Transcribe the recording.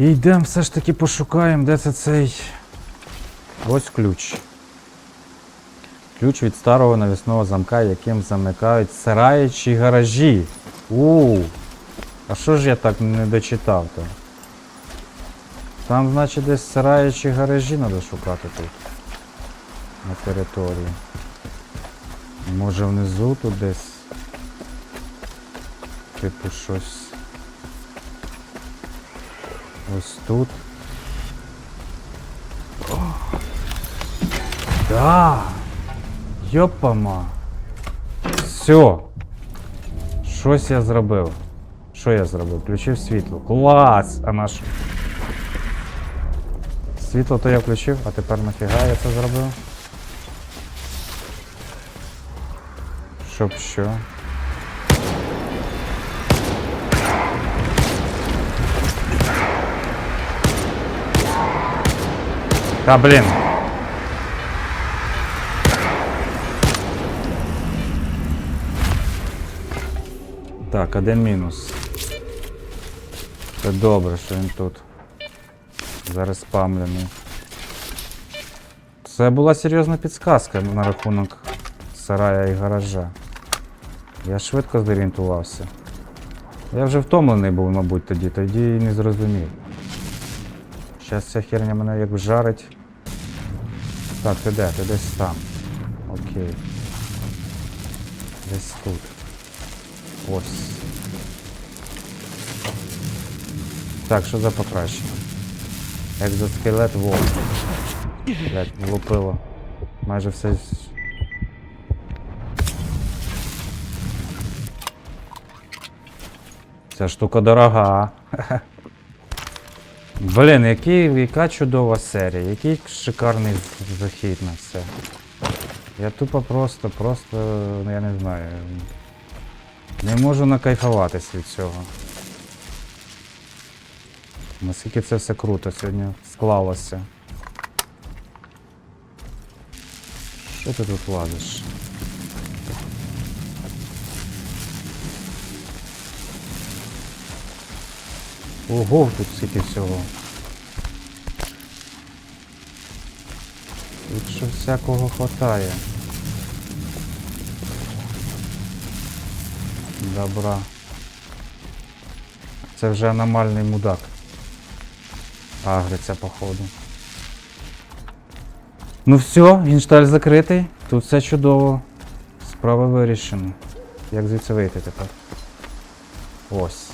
І йдемо все ж таки пошукаємо, де це цей. Ось ключ. Ключ від старого навісного замка, яким замикають сараї гаражі. У. А що ж я так не дочитав то? Там, значить, десь сараї гаражі треба шукати тут. На території. Може внизу тут десь. Типу щось. Ось тут. О! Да! Йопама! Все! Щось я зробив. Що я зробив? Включив світло. Клас! А наш. Світло то я включив, а тепер нафіга я це зробив? Щоб що? Та блін. Так, один мінус. Це добре, що він тут. Зараз спамлений. Це була серйозна підсказка на рахунок сарая і гаража. Я швидко зорієнтувався. Я вже втомлений був, мабуть, тоді, тоді і не зрозумів. Зараз ця херня мене як вжарить. Так, ти де? Ти десь там. Окей. Десь тут. Ось. Так, що за покращення? Екзоскелет вол. Блять, влупило. Майже все. Ця штука дорога. Блін, який, яка чудова серія, який шикарний захід на все. Я тупо просто, просто, ну я не знаю. Не можу накайфуватись від цього. Наскільки це все круто сьогодні склалося. Що ти тут лазиш? Ого, тут скільки всього. Тут що всякого хватає. Добра. Це вже аномальний мудак. Агриться, походу. Ну все, гіншталь закритий. Тут все чудово. Справа вирішена. Як звідси вийти тепер? Ось.